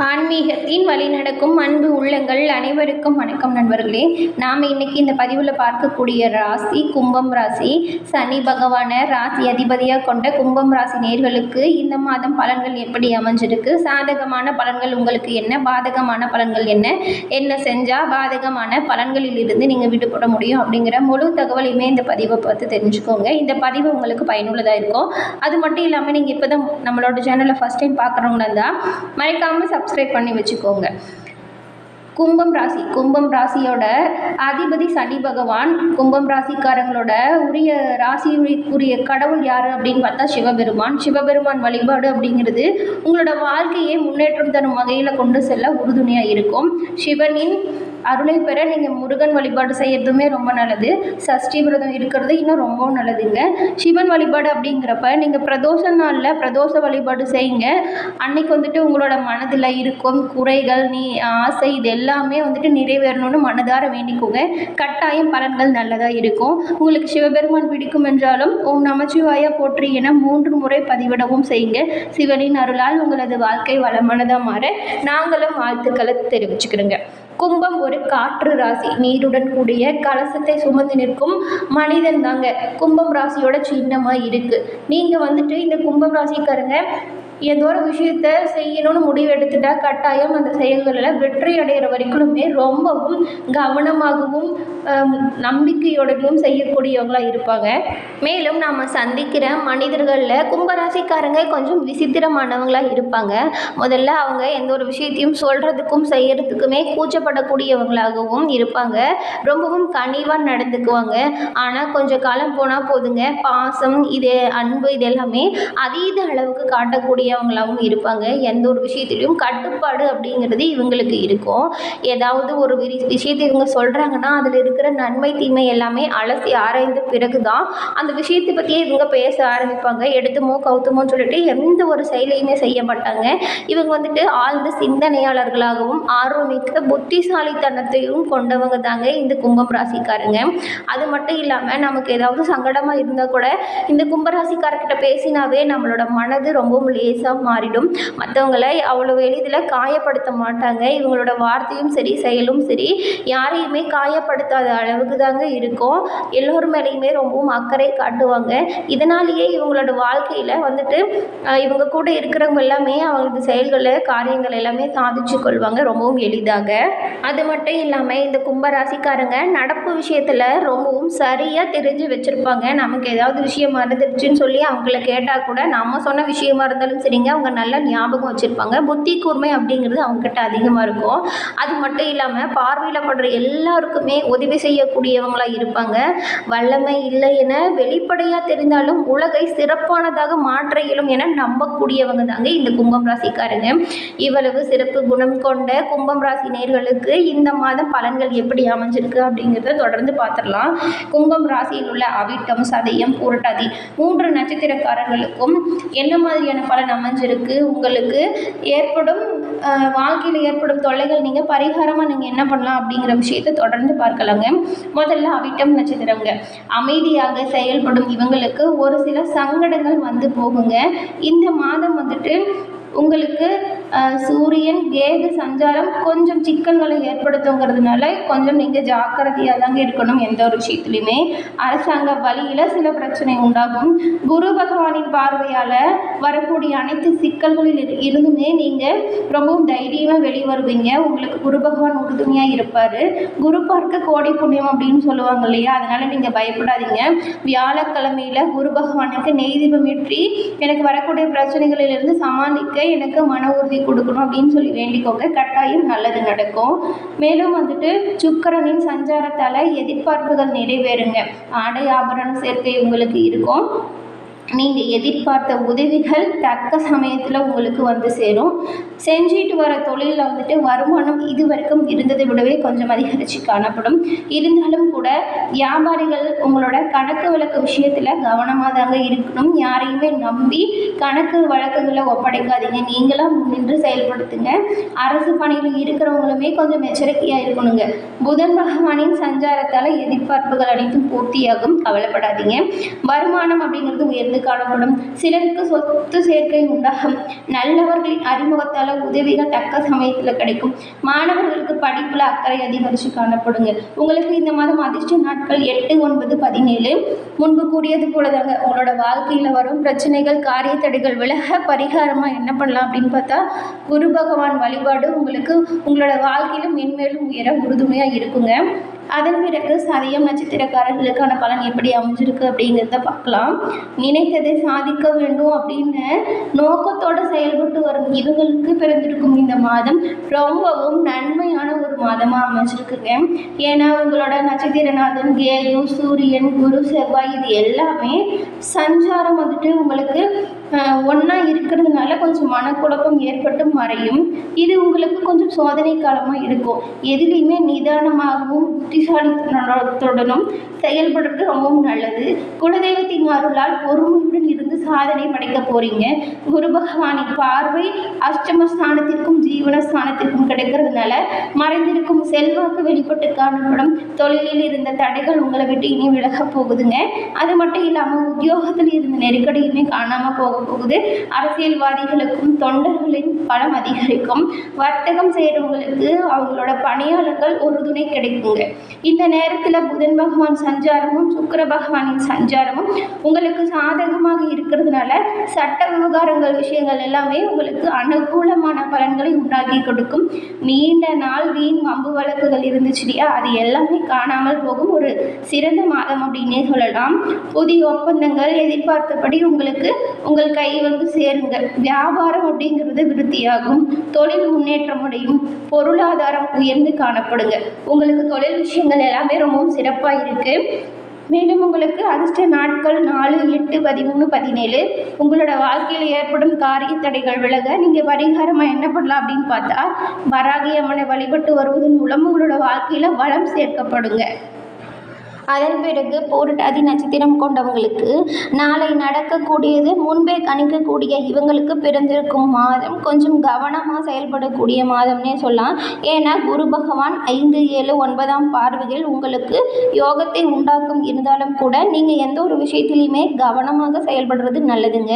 ஆன்மீகத்தின் வழி நடக்கும் அன்பு உள்ளங்கள் அனைவருக்கும் வணக்கம் நண்பர்களே. நாம் இன்னைக்கு இந்த பதிவில் பார்க்கக்கூடிய ராசி கும்பம் ராசி. சனி பகவானை ராசி அதிபதியாக கொண்ட கும்பம் ராசி நேர்களுக்கு இந்த மாதம் பலன்கள் எப்படி அமைஞ்சிருக்கு? சாதகமான பலன்கள் உங்களுக்கு என்ன? பாதகமான பலன்கள் என்ன? என்ன செஞ்சால் பாதகமான பலன்களில் இருந்து நீங்கள் விடுபட முடியும் அப்படிங்கிற முழு தகவலையுமே இந்த பதிவை பார்த்து தெரிஞ்சுக்கோங்க. இந்த பதிவு உங்களுக்கு பயனுள்ளதாக இருக்கும். அது மட்டும் இல்லாமல் நீங்கள் இப்போ தான் நம்மளோட சேனலை ஃபஸ்ட் டைம் பார்க்குறவங்களா இருந்தால் மறக்காமல் சப்ஸ்கிரைப் பண்ணி வச்சுக்கோங்க. கும்பம் ராசி கும்பம் ராசியோட அதிபதி சனி பகவான் கும்பம் ராசிக்காரங்களோட உரிய ராசிக்குரிய கடவுள் யார் அப்படின்னு பார்த்தா சிவபெருமான். சிவபெருமான் வழிபாடு அப்படிங்கிறது உங்களோட வாழ்க்கையை முன்னேற்றம் தரும் வகையில் கொண்டு செல்ல உறுதுணையாக இருக்கும். சிவனின் அருளை பெற நீங்கள் முருகன் வழிபாடு செய்கிறதுமே ரொம்ப நல்லது. சஷ்டி விரதம் இருக்கிறது இன்னும் ரொம்பவும் நல்லதுங்க. சிவன் வழிபாடு அப்படிங்கிறப்ப நீங்கள் பிரதோஷ நாளில் பிரதோஷ வழிபாடு செய்யுங்க. அன்னைக்கு வந்துட்டு உங்களோட மனதில் இருக்கும் குறைகள் நீ ஆசை இது எல்லாமே வந்துட்டு நிறைவேறணும்னு மனதார வேண்டிக்கோங்க. கட்டாயம் பலன்கள் நல்லதாக இருக்கும். உங்களுக்கு சிவபெருமான் பிடிக்கும் என்றாலும் ஓம் நமச்சிவாயா போற்றி என மூன்று முறை பதிவிடவும் செய்யுங்க. சிவனின் அருளால் உங்களது வாழ்க்கை வளமானதாக மாற நாங்களும் வாழ்த்துக்களை தெரிவிச்சுக்கிறோங்க. கும்பம் ஒரு காற்று ராசி. நீருடன் கூடிய கலசத்தை சுமந்து நிற்கும் மனிதன் தாங்க. கும்பம் ராசியோட சின்னமாக இருக்குது நீங்கள் வந்துட்டு இந்த கும்பம் ராசிக்காரங்க ஏதோ ஒரு விஷயத்த செய்யணும்னு முடிவு கட்டாயம் அந்த செயல்களில் வெற்றி அடைகிற வரைக்குமே ரொம்பவும் கவனமாகவும் நம்பிக்கையோடையும் செய்யக்கூடியவங்களாக இருப்பாங்க. மேலும் நாம் சந்திக்கிற மனிதர்களில் கும்பராசிக்காரங்க கொஞ்சம் விசித்திரமானவங்களாக இருப்பாங்க. முதல்ல அவங்க எந்த ஒரு விஷயத்தையும் சொல்கிறதுக்கும் செய்கிறதுக்குமே கூச்சப்படக்கூடியவங்களாகவும் இருப்பாங்க. ரொம்பவும் கனிவாக நடந்துக்குவாங்க. ஆனால் கொஞ்சம் காலம் போனால் போதுங்க. பாசம் இது அன்பு இது எல்லாமே அதீத அளவுக்கு காட்டக்கூடிய பெரியவங்களாகவும் இருப்பாங்க. எந்த ஒரு விஷயத்துலையும் கட்டுப்பாடு அப்படிங்கிறது இவங்களுக்கு இருக்கும். ஏதாவது ஒரு வி- விஷயத்தை இவங்க சொல்கிறாங்கன்னா அதில் இருக்கிற நன்மை தீமை எல்லாமே அலசி ஆராய்ந்த பிறகு தான் அந்த விஷயத்தை பற்றியே இவங்க பேச ஆரம்பிப்பாங்க. எடுத்துமோ கவுத்துமோன்னு சொல்லிட்டு எந்த ஒரு செயலையுமே செய்ய மாட்டாங்க. இவங்க வந்துட்டு ஆழ்ந்த சிந்தனையாளர்களாகவும் ஆர்வமிக்க புத்திசாலித்தனத்தையும் கொண்டவங்க தாங்க இந்த கும்பம் ராசிக்காரங்க. அது மட்டும் இல்லாமல் நமக்கு ஏதாவது சங்கடமாக இருந்தால் கூட இந்த கும்பராசிக்காரர்கிட்ட பேசினாவே நம்மளோட மனது ரொம்பவும் லேசாக மாறிடும். மற்றவங்களை அவ்வளோ எளிதில் காயப்படுத்த மாட்டாங்க. இவங்களோட வார்த்தையும் சரி செயலும் சரி யாரையுமே காயப்படுத்தாத அளவுக்கு தாங்க இருக்கும். எல்லோர் மேலேயுமே ரொம்பவும் அக்கறை காட்டுவாங்க. இதனாலேயே இவங்களோட வாழ்க்கையில் வந்துட்டு இவங்க கூட இருக்கிறவங்க எல்லாமே அவங்களுக்கு செயல்களை காரியங்கள் எல்லாமே சாதிச்சு கொள்வாங்க. ரொம்பவும் எளிதாக. அது மட்டும் இல்லாமல் இந்த கும்பராசிக்காரங்க நடப்பு விஷயத்தில் ரொம்பவும் சரியாக தெரிஞ்சு வச்சுருப்பாங்க. நமக்கு ஏதாவது விஷயம் மறந்துடுச்சுன்னு சொல்லி அவங்கள கேட்டால் கூட நம்ம சொன்ன விஷயமா இருந்தாலும் சரிங்க. அவங்க நல்லா ஞாபகம் வச்சுருப்பாங்க. புத்தி கூர்மை அப்படிங்கிறது அவங்கக்கிட்ட அதிகமாக இருக்கும். அது மட்டும் இல்லாமல் பார்வையில் படுற எல்லாருக்குமே உதவி செய்யக்கூடியவங்களாக இருப்பாங்க. வல்லமை இல்லை என வெளிப்படையாக தெரிந்தாலும் உலகை சிறப்பானதாக மாற்ற இயலும் என நம்பக்கூடியவங்க தாங்க இந்த கும்பம் ராசிக்காரங்க. இவ்வளவு சிறப்பு குணம் கொண்ட கும்பம் ராசி நேர்களுக்கு இந்த மாதம் பலன்கள் எப்படி அமைஞ்சிருக்கு அப்படிங்கிறத தொடர்ந்து பார்த்துடலாம் கும்பம் ராசியில் உள்ள அவிட்டம் சதயம் பூரட்டாதி மூன்று நட்சத்திரக்காரர்களுக்கும் என்ன மாதிரியான பலன் அமைஞ்சிருக்கு உங்களுக்கு ஏற்படும் வாழ்க்கையில் ஏற்படும் தொல்லைகள் நீங்கள் பரிகாரமாக நீங்கள் என்ன பண்ணலாம் அப்படிங்கிற விஷயத்தை தொடர்ந்து பார்க்கலாங்க. முதல்ல அவிட்டம் நட்சத்திரங்க அமைதியாக செயல்படும் இவங்களுக்கு ஒரு சில சங்கடங்கள் வந்து போகுங்க. இந்த மாதம் வந்துட்டு உங்களுக்கு சூரியன் கேது சஞ்சாரம் கொஞ்சம் சிக்கல்களை ஏற்படுத்துங்கிறதுனால கொஞ்சம் நீங்கள் ஜாக்கிரதையாக தாங்க இருக்கணும் எந்த ஒரு விஷயத்துலையுமே அரசாங்க வழியில் சில பிரச்சனை உண்டாகும். குரு பகவானின் பார்வையால் வரக்கூடிய அனைத்து சிக்கல்களில் இருந்துமே நீங்கள் ரொம்பவும் தைரியமாக வெளிவருவீங்க உங்களுக்கு குரு பகவான் உறுதுணையாக இருப்பார். குரு பார்க்க கோடை புண்ணியம் அப்படின்னு சொல்லுவாங்க இல்லையா? அதனால் நீங்கள் பயப்படாதீங்க. வியாழக்கிழமையில் குரு பகவானுக்கு நெய் ஏற்றி எனக்கு வரக்கூடிய பிரச்சனைகளிலிருந்து சமாளிக்க எனக்கு மன உறுதி கொடுக்கணும் அப்படின்னு சொல்லி வேண்டிக்கோங்க. கட்டாயம் நல்லது நடக்கும். மேலும் வந்துட்டு சுக்கிரனின் சஞ்சாரத்தால் எதிர்பார்ப்புகள் நிறைவேறுங்க. ஆடை ஆபரண சேர்க்கை உங்களுக்கு இருக்கும். நீங்கள் எதிர்பார்த்த உதவிகள் தக்க சமயத்தில் உங்களுக்கு வந்து சேரும். செஞ்சுட்டு வர தொழிலில் வந்துட்டு வருமானம் இது வரைக்கும் இருந்ததை விடவே கொஞ்சம் அதிகரித்து காணப்படும். இருந்தாலும் கூட வியாபாரிகள் உங்களோட கணக்கு வழக்கு விஷயத்தில் கவனமாக தாங்க இருக்கணும். யாரையுமே நம்பி கணக்கு வழக்குகளை ஒப்படைக்காதீங்க. நீங்களாக முன்னின்று செயல்படுத்துங்க. அரசு பணியில் இருக்கிறவங்களுமே கொஞ்சம் எச்சரிக்கையாக இருக்கணுங்க. புதன் பகவானின் சஞ்சாரத்தால் எதிர்பார்ப்புகள் அனைத்தும் பூர்த்தியாகும். கவலைப்படாதீங்க. வருமானம் அப்படிங்கிறது உயர்ந்து காணப்படும். சிலருக்கு சொத்து சேர்க்கை உண்டாகும். நல்லவர்களின் அறிமுகத்தால் உதவிகள் தக்க சமயத்தில் கிடைக்கும். மாணவர்களுக்கு படிப்பில் அக்கறை அதிகரித்து காணப்படுங்க. உங்களுக்கு இந்த மாதம் அதிர்ஷ்ட நாட்கள் எட்டு ஒன்பது பதினேழு. முன்பு கூறியது போல தாங்க உங்களோட வாழ்க்கையில் வரும் பிரச்சனைகள் காரிய தடைகள் விலக பரிகாரமாக என்ன பண்ணலாம் அப்படின்னு பார்த்தா குரு பகவான் வழிபாடு உங்களுக்கு உங்களோட வாழ்க்கையிலும் மென்மேலும் உயர உறுதுணையாக இருக்குங்க. அதன் பிறகு சதயம் நட்சத்திரக்காரர்களுக்கான பலன் எப்படி அமைஞ்சிருக்கு அப்படிங்கிறத பார்க்கலாம். நினைத்ததை சாதிக்க வேண்டும் அப்படின்னு நோக்கத்தோடு செயல்பட்டு வரும் இவங்களுக்கு பிறந்திருக்கும் இந்த மாதம் ரொம்பவும் நன்மையான ஒரு மாதமாக அமைஞ்சிருக்குங்க. ஏன்னா உங்களோட நட்சத்திரநாதன் கேயு சூரியன் குரு செவ்வாய் இது எல்லாமே சஞ்சாரம் வந்துட்டு உங்களுக்கு ஒன்றா இருக்கிறதுனால கொஞ்சம் மனக்குழப்பம் ஏற்பட்டு மறையும். இது உங்களுக்கு கொஞ்சம் சோதனை காலமாக இருக்கும். எதுலேயுமே நிதானமாகவும் புத்திசாலித்தனத்துடனும் செயல்படுறது ரொம்பவும் நல்லது. குலதெய்வத்தின் அருளால் பொறுமையுடன் இருந்து சாதனை படைக்க போகிறீங்க குரு பகவானின் பார்வை அஷ்டம ஸ்தானத்திற்கும் ஜீவன ஸ்தானத்திற்கும் கிடைக்கிறதுனால மறைந்திருக்கும் செல்வாக்கு வெளிப்பட்டு காணப்படும். தொழிலில் இருந்த தடைகள் உங்களை விட்டு இனி விலகப் போகுதுங்க. அது மட்டும் இல்லாமல் உத்தியோகத்தில் இருந்த நெருக்கடியுமே காணாமல் போக போகுது அரசியல்வாதிகளுக்கும் தொண்டர்களின் பலம் அதிகரிக்கும். வர்த்தகம் செய்கிறவங்களுக்கு அவங்களோட பணியாளர்கள் ஒரு துணை கிடைக்குங்க. இந்த நேரத்தில் புதன் பகவான் சஞ்சாரமும் சுக்கர பகவானின் சஞ்சாரமும் உங்களுக்கு சாதகமாக இருக்கிறதுனால சட்ட விவகாரங்கள் விஷயங்கள் எல்லாமே உங்களுக்கு அனுகூலமான பலன்களை உண்டாக்கி கொடுக்கும். நீண்ட நாள் வீண் வம்பு வழக்குகள் இருந்துச்சு இல்லையா? அது எல்லாமே காணாமல் போகும். ஒரு சிறந்த மாதம் அப்படின்னே சொல்லலாம். புதிய ஒப்பந்தங்கள் எதிர்பார்த்தபடி உங்களுக்கு உங்கள் கை வந்து சேருங்க. வியாபாரம் அப்படிங்கிறது விருத்தியாகும். தொழில் முன்னேற்றம் அடையும் பொருளாதாரம் உயர்ந்து காணப்படுங்க. உங்களுக்கு தொழில் விஷயங்கள் எல்லாமே ரொம்பவும் சிறப்பாக இருக்குது மேலும் உங்களுக்கு அதிர்ஷ்ட நாட்கள் நாலு எட்டு பதிமூணு பதினேழு. உங்களோட வாழ்க்கையில் ஏற்படும் காரிய தடைகள் விலக நீங்கள் பரிகாரமாக என்ன பண்ணலாம் அப்படின்னு பார்த்தா வராகி அம்மனை வழிபட்டு வருவதன் மூலம் உங்களோட வாழ்க்கையில் வளம் சேர்க்கப்படுங்க. அதன் பிறகு பூரட்டாதி நட்சத்திரம் கொண்டவங்களுக்கு நாளை நடக்கக்கூடியது முன்பே கணிக்கக்கூடிய இவங்களுக்கு பிறந்திருக்கும் மாதம். கொஞ்சம் கவனமாக செயல்படக்கூடிய மாதம்னே சொல்லலாம். ஏன்னா குரு பகவான் ஐந்து ஏழு ஒன்பதாம் பார்வையில் உங்களுக்கு யோகத்தை உண்டாக்கும். இருந்தாலும் கூட நீங்கள் எந்த ஒரு விஷயத்திலையுமே கவனமாக செயல்படுறது நல்லதுங்க.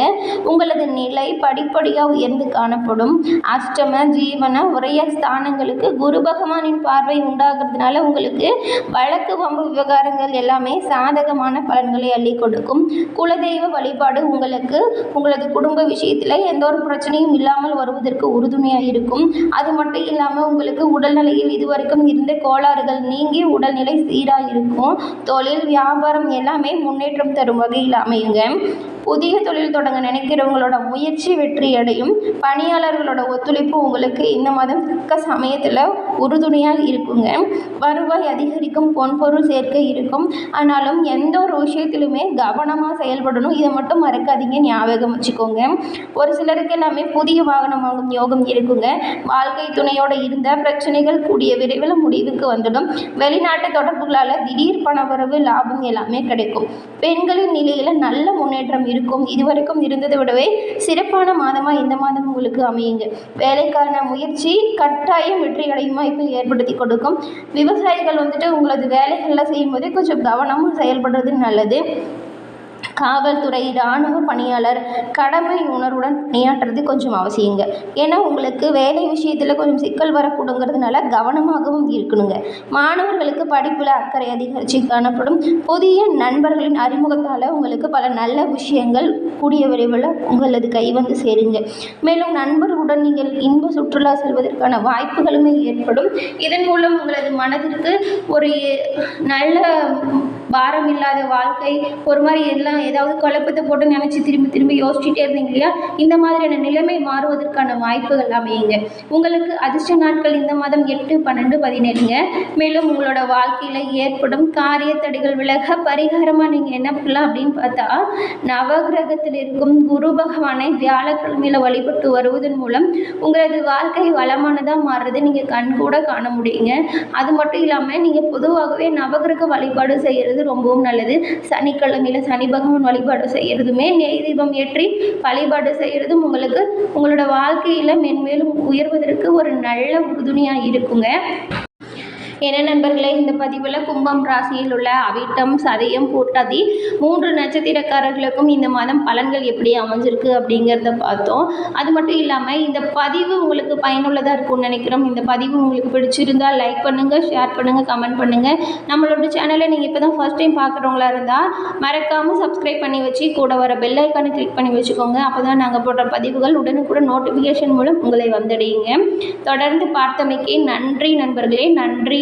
உங்களது நிலை படிப்படியாக உயர்ந்து காணப்படும். அஷ்டம ஜீவன உரைய ஸ்தானங்களுக்கு குரு பகவானின் பார்வை உண்டாகிறதுனால உங்களுக்கு வழக்கு வம்பு விவகாரங்கள் எல்லாமே சாதகமான பலன்களை அள்ளி கொடுக்கும். குலதெய்வ வழிபாடு உங்களுக்கு உங்களது குடும்ப விஷயத்தில் எந்த ஒரு பிரச்சனையும் இல்லாமல் வருவதற்கு உறுதுணையாக இருக்கும். அது மட்டும் இல்லாமல் உங்களுக்கு உடல்நிலையில் இதுவரைக்கும் இருந்த கோளாறுகள் நீங்கி உடல்நிலை சீராக இருக்கும் தொழில் வியாபாரம் எல்லாமே முன்னேற்றம் தரும் வகையில் அமையுங்க. புதிய தொழில் தொடங்க நினைக்கிறவங்களோட முயற்சி வெற்றி அடையும். பணியாளர்களோட ஒத்துழைப்பு உங்களுக்கு இந்த மாதம் தக்க சமயத்தில் உறுதுணையாக இருக்குங்க. வருவாய் அதிகரிக்கும். பொன்பொருள் சேர்க்கை இருக்கும் ஆனாலும் எந்த ஒரு விஷயத்திலுமே கவனமாக செயல்படணும். இதை மட்டும் மறக்காதீங்க. ஞாபகம் வச்சுக்கோங்க. ஒரு சிலருக்கு எல்லாமே புதிய வாகனம் வாங்கும் யோகம் இருக்குங்க. வாழ்க்கை துணையோட இருந்த பிரச்சனைகள் கூடிய விரைவில் முடிவுக்கு வந்துடும். வெளிநாட்டு தொடர்புகளால் திடீர் பணவரவு லாபம் எல்லாமே கிடைக்கும். பெண்களின் நிலையில் நல்ல முன்னேற்றம் இருக்கும். இதுவரைக்கும் இருந்ததை விடவே சிறப்பான மாதமாக இந்த மாதம் உங்களுக்கு அமையுங்க. வேலைக்கான முயற்சி கட்டாயம் வெற்றி அடையும் வாய்ப்பை ஏற்படுத்தி கொடுக்கும். விவசாயிகள் வந்துட்டு உங்களது வேலைகளில் செய்யும்போது கொஞ்சம் கவனமும் செயல்படுறது நல்லது. காவல்துறை இராணுவ பணியாளர் கடமை உணர்வுடன் பணியாற்றுறது கொஞ்சம் அவசியங்க. ஏன்னா உங்களுக்கு வேலை விஷயத்தில் கொஞ்சம் சிக்கல் வரக்கூடுங்கிறதுனால கவனமாகவும் இருக்கணுங்க. மாணவர்களுக்கு படிப்பில் அக்கறை அதிகரித்து காணப்படும். புதிய நண்பர்களின் அறிமுகத்தால் உங்களுக்கு பல நல்ல விஷயங்கள் கூடிய விரைவில் உங்களது கை வந்து சேருங்க. மேலும் நண்பர்களுடன் நீங்கள் இன்ப சுற்றுலா செல்வதற்கான வாய்ப்புகளுமே ஏற்படும். இதன் மூலம் உங்களது மனதிற்கு ஒரு நல்ல பாரம் இல்லாத வாழ்க்கை. ஒரு மாதிரி எல்லாம் ஏதாவது குழப்பத்தை போட்டு நினச்சி திரும்பி திரும்பி யோசிச்சுட்டே இருந்தீங்க இல்லையா? இந்த மாதிரியான நிலைமை மாறுவதற்கான வாய்ப்புகள் அமையுங்க. உங்களுக்கு அதிர்ஷ்ட நாட்கள் இந்த மாதம் எட்டு பன்னெண்டு பதினேழுங்க. மேலும் உங்களோட வாழ்க்கையில் ஏற்படும் காரிய தடைகள் விலக பரிகாரமாக நீங்கள் என்ன பண்ணலாம் அப்படின்னு பார்த்தா நவகிரகத்தில் இருக்கும் குரு பகவானை வியாழக்கிழமையில் வழிபட்டு வருவதன் மூலம் உங்களது வாழ்க்கை வளமானதாக மாறுறது நீங்கள் கண்கூட காண முடியுங்க. அது மட்டும் இல்லாமல் நீங்கள் பொதுவாகவே நவகிரக வழிபாடு செய்கிறது செய்கிறது ரொம்பவும் நல்லது. சனிக்கிழமையில் சனி பகவான் வழிபாடு செய்கிறதுமே நெய் தீபம் ஏற்றி வழிபாடு செய்கிறதும் உங்களுக்கு உங்களோட வாழ்க்கையில் மென்மேலும் உயர்வதற்கு ஒரு நல்ல உறுதுணையாக இருக்குங்க. என்ன நண்பர்களே இந்த பதிவில் கும்பம் ராசியில் உள்ள அவிட்டம் சதயம் பூட்டாதி மூன்று நட்சத்திரக்காரர்களுக்கும் இந்த மாதம் பலன்கள் எப்படி அமைஞ்சிருக்கு அப்படிங்கிறத பார்த்தோம். அது மட்டும் இல்லாமல் இந்த பதிவு உங்களுக்கு பயனுள்ளதாக இருக்கும்னு நினைக்கிறோம். இந்த பதிவு உங்களுக்கு பிடிச்சிருந்தால் லைக் பண்ணுங்கள் ஷேர் பண்ணுங்கள் கமெண்ட் பண்ணுங்கள் நம்மளோட சேனலை நீங்கள் இப்போ தான் ஃபஸ்ட் டைம் பார்க்குறவங்களா இருந்தால் மறக்காமல் சப்ஸ்கிரைப் பண்ணி வச்சு கூட வர பெல் ஐக்கானை கிளிக் பண்ணி வச்சுக்கோங்க. அப்போ தான் நாங்கள் போடுற பதிவுகள் உடனுக்குடன் நோட்டிஃபிகேஷன் மூலம் உங்களை வந்தடையுங்க. தொடர்ந்து பார்த்தமைக்கே நன்றி நண்பர்களே நன்றி.